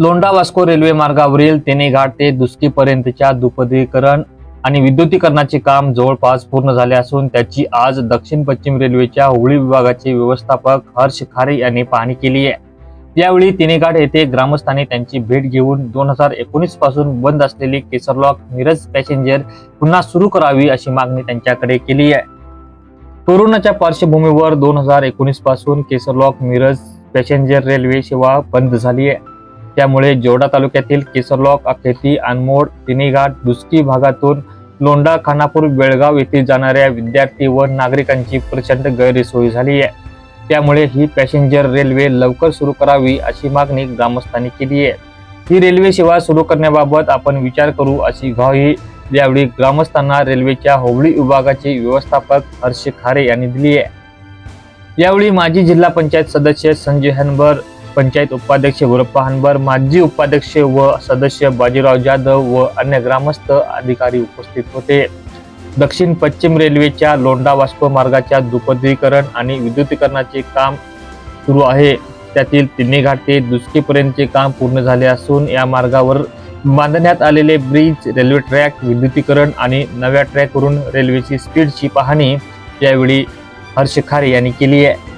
Londa Vasco railway मार्गावरील तेनेघाट ते दुसकीपर्यंतच्या दुपदीकरण आणि विद्युतीकरणाचे काम जवळपास पूर्ण झाले असून त्याची आज दक्षिण पश्चिम रेल्वेच्या हुबळी विभागाचे व्यवस्थापक हर्ष खारे यांनी पाहणी केली आहे. यावेळी तिनेघाट येथे ग्रामस्थांनी त्यांची भेट घेऊन दोन हजार एकोणीसपासून बंद असलेली केसरलॉक मिरज पॅसेंजर पुन्हा सुरू करावी अशी मागणी त्यांच्याकडे केली आहे. कोरोनाच्या पार्श्वभूमीवर दोन हजार एकोणीसपासून केसरलॉक मिरज पॅसेंजर रेल्वे सेवा बंद झाली आहे. त्यामुळे जोडा तालुक्यातील केसरलॉक अखेती अनमोड तिनेघाट दुसकी भागातून लोंडा खानापूर बेळगाव येथे जाणाऱ्या विद्यार्थी व नागरिकांची प्रचंड गैरसोय झाली आहे. त्यामुळे ही पॅसेंजर रेल्वे लवकर सुरू करावी अशी मागणी ग्रामस्थांनी केली आहे. ही रेल्वे सेवा सुरू करण्याबाबत आपण विचार करू अशी ग्वाही यावेळी ग्रामस्थांना रेल्वेच्या होवळी विभागाचे व्यवस्थापक हर्ष खारे यांनी दिली आहे. यावेळी माजी जिल्हा पंचायत सदस्य संजय हनबर पंचायत उपाध्यक्ष गुरप्पा हनबर माजी उपाध्यक्ष व सदस्य बाजीराव जाधव व अन्य ग्रामस्थ अधिकारी उपस्थित होते. दक्षिण पश्चिम रेल्वेच्या लोंढा वाष्प मार्गाच्या दुपदरीकरण आणि विद्युतीकरणाचे काम सुरू आहे. त्यातील तिन्ही घाटे ते दुसकीपर्यंतचे काम पूर्ण झाले असून या मार्गावर बांधण्यात आलेले ब्रिज रेल्वे ट्रॅक विद्युतीकरण आणि नव्या ट्रॅकवरून रेल्वेची स्पीडची पाहणी यावेळी हर्ष खारे यांनी केली आहे.